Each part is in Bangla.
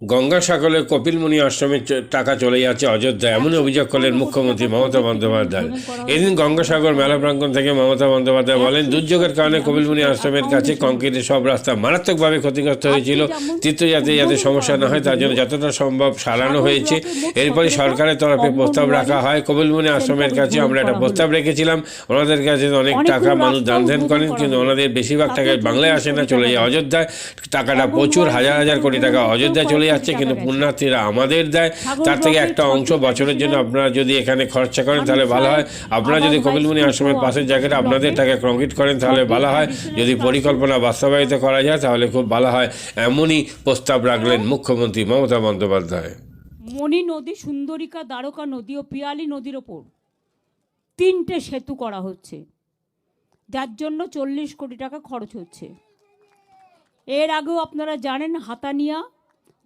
গঙ্গাসাগরে কপিলমুনি আশ্রমের টাকা চলে যাচ্ছে অযোধ্যা এমন অভিযোগ করলেন মুখ্যমন্ত্রী মমতা বন্দ্যোপাধ্যায়। এদিন গঙ্গাসাগর মেলা প্রাঙ্গণ থেকে মমতা বন্দ্যোপাধ্যায় বলেন দুর্যোগের কারণে কপিলমুনি আশ্রমের কাছে কংক্রিটের সব রাস্তা মারাত্মকভাবে ক্ষতিগ্রস্ত হয়েছিল। তীর্থযাত্রী যাতে সমস্যা না হয় তার জন্য যতটা সম্ভব সারানো হয়েছে। এরপরে সরকারের তরফে প্রস্তাব রাখা হয় কপিলমুনি আশ্রমের কাছে আমরা একটা প্রস্তাব রেখেছিলাম। ওনাদের কাছে অনেক টাকা মানুষ দান ধ্যান করেন কিন্তু ওনাদের বেশিরভাগ টাকায় বাংলায় আসে না চলে যায় অযোধ্যায়। টাকাটা প্রচুর হাজার হাজার কোটি টাকা অযোধ্যায় চলে যাচ্ছে কিন্তু পুণ্যার্থীরা আমাদের দেয়। তার থেকে একটা অংশ বছরের জন্য আপনারা যদি এখানে খরচা করেন তাহলে ভালো হয়। আপনারা যদি কপিলমুনি আশ্রমের পাশের জায়গাটা আপনাদের টাকা কংক্রিট করেন তাহলে ভালো হয়। যদি পরিকল্পনা বাস্তবায়িত করা যায় তাহলে খুব ভালো হয়। এমনই প্রস্তাব রাখলেন মুখ্যমন্ত্রী মমতা বন্দ্যোপাধ্যায়। মণি নদী সুন্দরিকা দ্বারকা নদী ও পিয়ালি নদীর ওপর তিনটে সেতু করা হচ্ছে। যার জন্য চল্লিশ কোটি টাকা খরচ হচ্ছে। এর আগেও আপনারা জানেন হাতানিয়া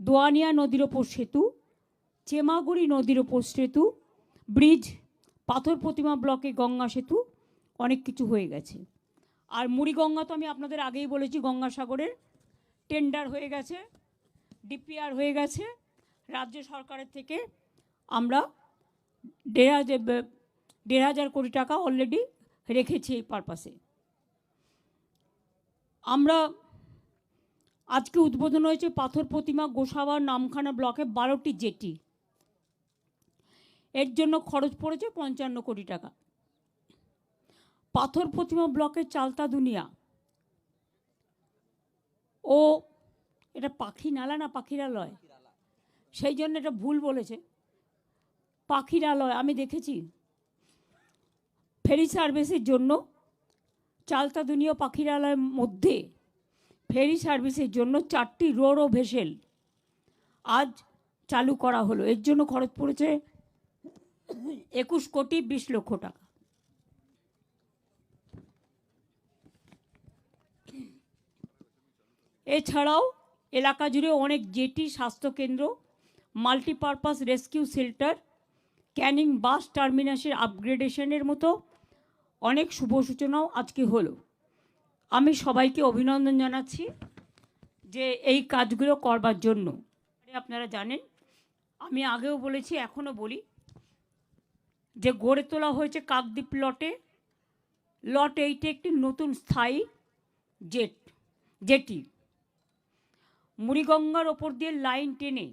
দোয়ানিয়া নদীর ওপর সেতু, চেমাগুড়ি নদীর ওপর সেতু, ব্রিজ, পাথর প্রতিমা ব্লকে গঙ্গা সেতু, অনেক কিছু হয়ে গেছে। আর মুড়িগঙ্গা তো আমি আপনাদের আগেই বলেছি, গঙ্গাসাগরের টেন্ডার হয়ে গেছে ডিপিআর হয়ে গেছে। রাজ্য সরকারের থেকে আমরা দেড় হাজার দেড় হাজার কোটি টাকা অলরেডি রেখেছি এই পারপাসে আমরা আজকে উদ্বোধন হয়েছে পাথর প্রতিমা গোসাবা নামখানা ব্লকে বারোটি জেটি। এর জন্য খরচ পড়েছে পঞ্চান্ন কোটি টাকা। পাথর প্রতিমা ব্লকের চালতা দুনিয়া। ও, এটা পাখি নালা না পাখিরালয়? সেই জন্য এটা ভুল বলেছে। পাখিরালয়, আমি দেখেছি। ফেরি সার্ভিসের জন্য চালতা দুনিয়া পাখিরালয়ের মধ্যে ফেরি সার্ভিসের জন্য চারটি রোরো ভেসেল আজ চালু করা হলো। এর জন্য খরচ পড়েছে একুশ কোটি বিশ লক্ষ টাকা। এছাড়াও এলাকা জুড়ে অনেক জেটি স্বাস্থ্যকেন্দ্র, multipurpose rescue shelter Canning bus terminus আপগ্রেডেশনের মতো অনেক শুভ সূচনাও আজকে হলো। আমি সবাইকে অভিনন্দন জানাচ্ছি যে এই কাজগুলো করবার জন্য। আপনারা জানেন, আমি আগেও বলেছি, এখনও বলি যে গড়ে তোলা হয়েছে কাকদ্বীপ লটে। লট এইটে একটি নতুন স্থায়ী জেট, জেটি। মুড়িগঙ্গার ওপর দিয়ে লাইন টেনে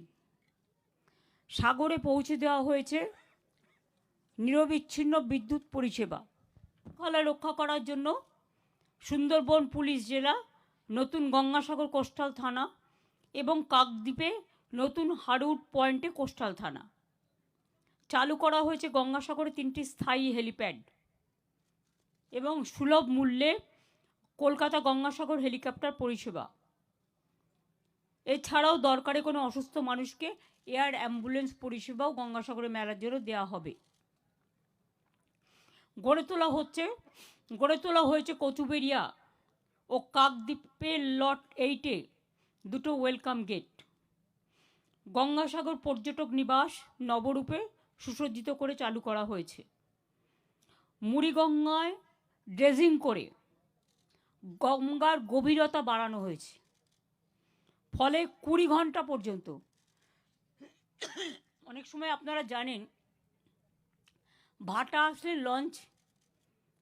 সাগরে পৌঁছে দেওয়া হয়েছে নিরবিচ্ছিন্ন বিদ্যুৎ পরিষেবা। কলা রক্ষা করার জন্য সুন্দরবন পুলিশ জেলা, নতুন গঙ্গাসাগর কোস্টাল থানা এবং কাকদ্বীপে নতুন হারুড পয়েন্টে কোস্টাল থানা। চালু করা হয়েছে গঙ্গাসাগরে তিনটি স্থায়ী হেলিপ্যাড এবং সুলভ মূল্যে কলকাতা গঙ্গাসাগর হেলিকপ্টার পরিষেবা। এছাড়াও দরকারে কোনো অসুস্থ মানুষকে এয়ার অ্যাম্বুলেন্স পরিষেবাও গঙ্গাসাগরে মেলার জন্য দেওয়া হবে। গড়ে তোলা হচ্ছে গড়ে তোলা হয়েছে কচুবেরিয়া ও কাকদ্বীপের লট এইটে, দুটো ওয়েলকাম গেট। গঙ্গাসাগর পর্যটক নিবাস নবরূপে সুসজ্জিত করে চালু করা হয়েছে। মুড়িগঙ্গায় ড্রেজিং করে গঙ্গার গভীরতা বাড়ানো হয়েছে। ফলে কুড়ি ঘণ্টা পর্যন্ত অনেক সময় আপনারা জানেন ভাটা আসলে লঞ্চ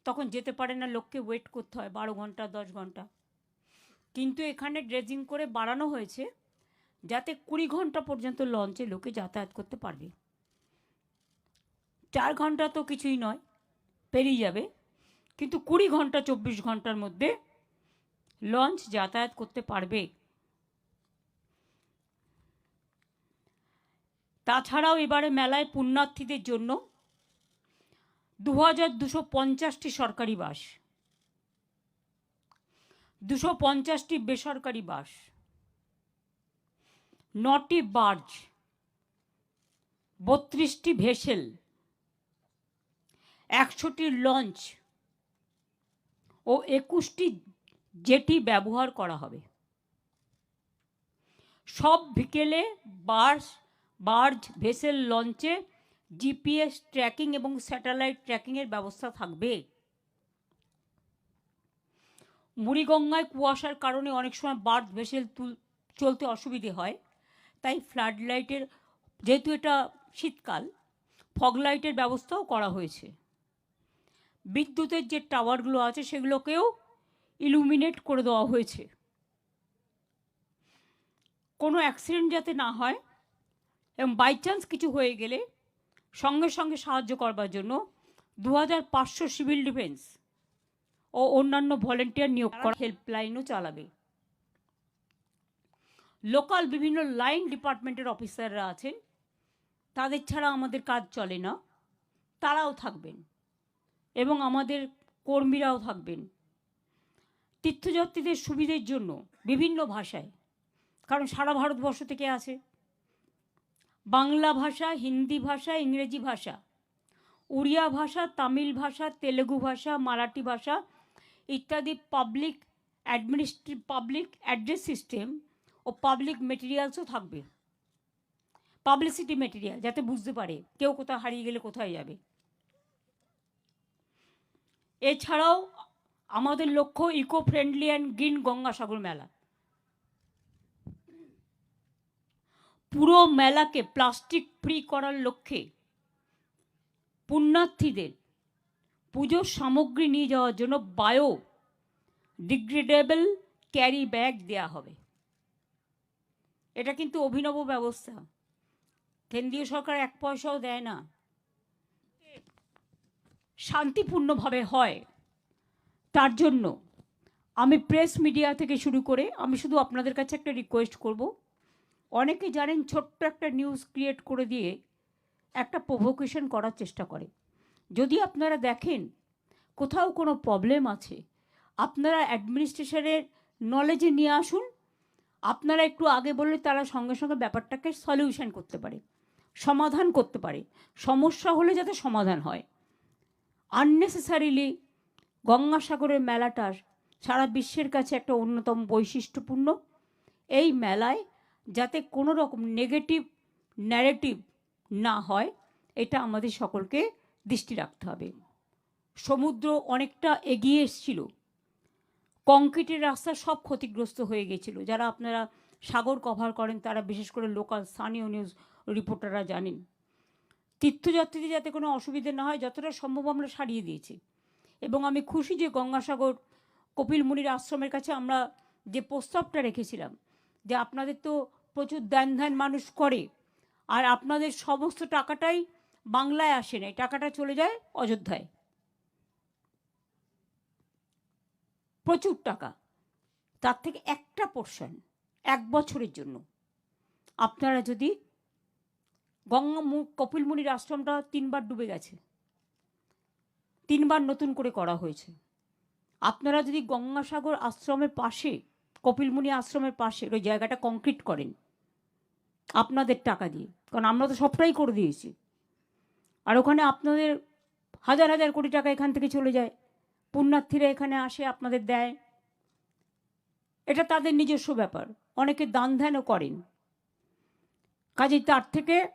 তখন যেতে পারে না, লোককে ওয়েট করতে হয়, বারো ঘণ্টা, দশ ঘণ্টা। কিন্তু এখানে ড্রেজিং করে বাড়ানো হয়েছে, যাতে কুড়ি ঘণ্টা পর্যন্ত লঞ্চে লোকে যাতায়াত করতে পারবে। চার ঘণ্টা তো কিছুই নয়, পেরিয়ে যাবে। কিন্তু কুড়ি ঘণ্টা, চব্বিশ ঘণ্টার মধ্যে লঞ্চ যাতায়াত করতে পারবে। তাছাড়াও এবারে মেলায় পুণ্যার্থীদের জন্য দু হাজার দুশো পঞ্চাশটি সরকারি বাস। দুশো পঞ্চাশটি বেসরকারি বাস। নটি বার্জ। বত্রিশটি ভেসেল। একশোটি লঞ্চ। ও একুশটি জেটি ব্যবহার করা হবে। সব বিকেলে বাস বার্জ, ভেসেল, লঞ্চে জিপিএস ট্র্যাকিং এবং স্যাটেলাইট ট্র্যাকিংয়ের ব্যবস্থা থাকবে। মুড়িগঙ্গায় কুয়াশার কারণে অনেক সময় বার্থ ভেসেল তুল, চলতে অসুবিধে হয়। তাই ফ্লাড লাইটের, যেহেতু এটা শীতকাল, ফগ লাইটের ব্যবস্থাও করা হয়েছে। বিদ্যুতের যে টাওয়ারগুলো আছে সেগুলোকেও ইলুমিনেট করে দেওয়া হয়েছে। কোনো অ্যাক্সিডেন্ট যাতে না হয়, এবং বাই চান্স কিছু হয়ে গেলে সঙ্গে সঙ্গে সাহায্য করবার জন্য দু হাজার পাঁচশো সিভিল ডিফেন্স ও অন্যান্য ভলেন্টিয়ার নিয়োগ করা হেল্পলাইনও চালাবে। লোকাল বিভিন্ন লাইন ডিপার্টমেন্টের অফিসাররা আছেন। তাদের ছাড়া আমাদের কাজ চলে না। তারাও থাকবেন এবং আমাদের কর্মীরাও থাকবেন। তীর্থযাত্রীদের সুবিধের জন্য বিভিন্ন ভাষায়, কারণ সারা ভারতবর্ষ থেকে আসে। বাংলা ভাষা, হিন্দি ভাষা, ইংরেজি ভাষা। উড়িয়া ভাষা, তামিল ভাষা, তেলেগু ভাষা, মারাঠি ভাষা ইত্যাদি পাবলিক অ্যাডমিনিস্ট্রি পাবলিক অ্যাড্রেস সিস্টেম ও পাবলিক মেটেরিয়ালসও থাকবে। পাবলিসিটি মেটেরিয়াল যাতে বুঝতে পারে কেউ কোথাও হারিয়ে গেলে কোথায় যাবে। এছাড়াও আমাদের লক্ষ্য eco friendly and green Gangasagar Mela. পুরো মেলাকে প্লাস্টিক ফ্রি করার লক্ষ্যে পুণ্যার্থীদের পুজোর সামগ্রী নিয়ে যাওয়ার জন্য বায়ো ডিগ্রেডেবল ক্যারি ব্যাগ দেয়া হবে। এটা কিন্তু অভিনব ব্যবস্থা। কেন্দ্রীয় সরকার এক পয়সাও দেয় না। শান্তিপূর্ণভাবে হয়। তার জন্য আমি প্রেস মিডিয়া থেকে শুরু করে আমি শুধু আপনাদের কাছে একটা রিকোয়েস্ট করব। অনেকে জানেন ছোট্ট একটা নিউজ ক্রিয়েট করে দিয়ে একটা প্রভোকেশন করার চেষ্টা করে। যদি আপনারা দেখেন কোথাও কোনো প্রবলেম আছে, আপনারা অ্যাডমিনিস্ট্রেশনের নলেজে নিয়ে আসুন, আপনারা একটু আগে বললে তারা সঙ্গে সঙ্গে ব্যাপারটাকে সলিউশন করতে পারে, সমাধান করতে পারে। সমস্যা হলে যাতে সমাধান হয়। আননেসেসারিলি গঙ্গাসাগরের মেলাটার সারা বিশ্বের কাছে একটা অন্যতম বৈশিষ্ট্যপূর্ণ। এই মেলায় যাতে কোনো রকম নেগেটিভ ন্যারেটিভ না হয়, এটা আমাদের সকলকে দৃষ্টি রাখতে হবে। সমুদ্র অনেকটা এগিয়ে এসছিল। কংক্রিটের রাস্তা সব ক্ষতিগ্রস্ত হয়ে গেছিল। যারা আপনারা সাগর কভার করেন, তারা বিশেষ করে লোকাল স্থানীয় নিউজ রিপোর্টাররা জানেন। তীর্থযাত্রীদের যাতে কোনো অসুবিধে না হয়, যতটা সম্ভব আমরা সারিয়ে দিয়েছি। এবং আমি খুশি যে গঙ্গাসাগর কপিল মুনির আশ্রমের কাছে আমরা যে প্রস্তাবটা রেখেছিলাম, যে আপনাদের তো প্রচুর দান ধ্যান মানুষ করে। আর আপনাদের সমস্ত টাকাটাই বাংলায় আসে না টাকাটা চলে যায় অযোধ্যায়। প্রচুর টাকা। তার থেকে একটা পোর্শন এক বছরের জন্য। আপনারা যদি গঙ্গা মু- কপিল আশ্রমটা তিনবার ডুবে গেছে। তিনবার নতুন করে করা হয়েছে। আপনারা যদি গঙ্গাসাগর আশ্রমের পাশে কপিলমুনি আশ্রমের পাশে, ওই জায়গাটা কংক্রিট করেন আপনাদের টাকা দিয়ে। কারণ আমরা তো সবটাই করে দিয়েছি। আর ওখানে আপনাদের হাজার হাজার কোটি টাকা এখান থেকে চলে যায়। পুণ্যার্থীরা এখানে আসে, আপনাদের দেয়। এটা তাদের নিজস্ব ব্যাপার। অনেকে দান ধ্যানও করেন। কাজেই তার থেকে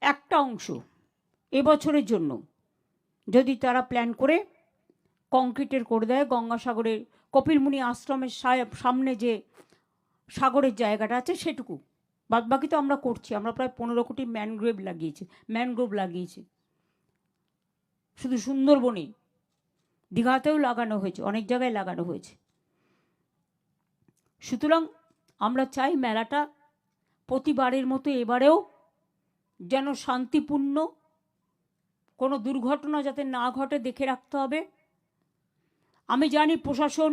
একটা অংশ এবছরের জন্য যদি তারা প্ল্যান করে কংক্রিটের করে দেয়, গঙ্গাসাগরের কপিলমুনি আশ্রমের সামনে যে সাগরের জায়গাটা আছে সেটুকু। বাদ বাকি তো আমরা করছি, আমরা প্রায় পনেরো কোটি ম্যানগ্রোভ লাগিয়েছি ম্যানগ্রোভ লাগিয়েছি। শুধু সুন্দরবনেই, দীঘাতেও লাগানো হয়েছে, অনেক জায়গায় লাগানো হয়েছে। সুতরাং আমরা চাই মেলাটা প্রতিবারের মতো এবারেও যেন শান্তিপূর্ণ, কোনো দুর্ঘটনা যাতে না ঘটে, দেখে রাখতে হবে। আমি জানি প্রশাসন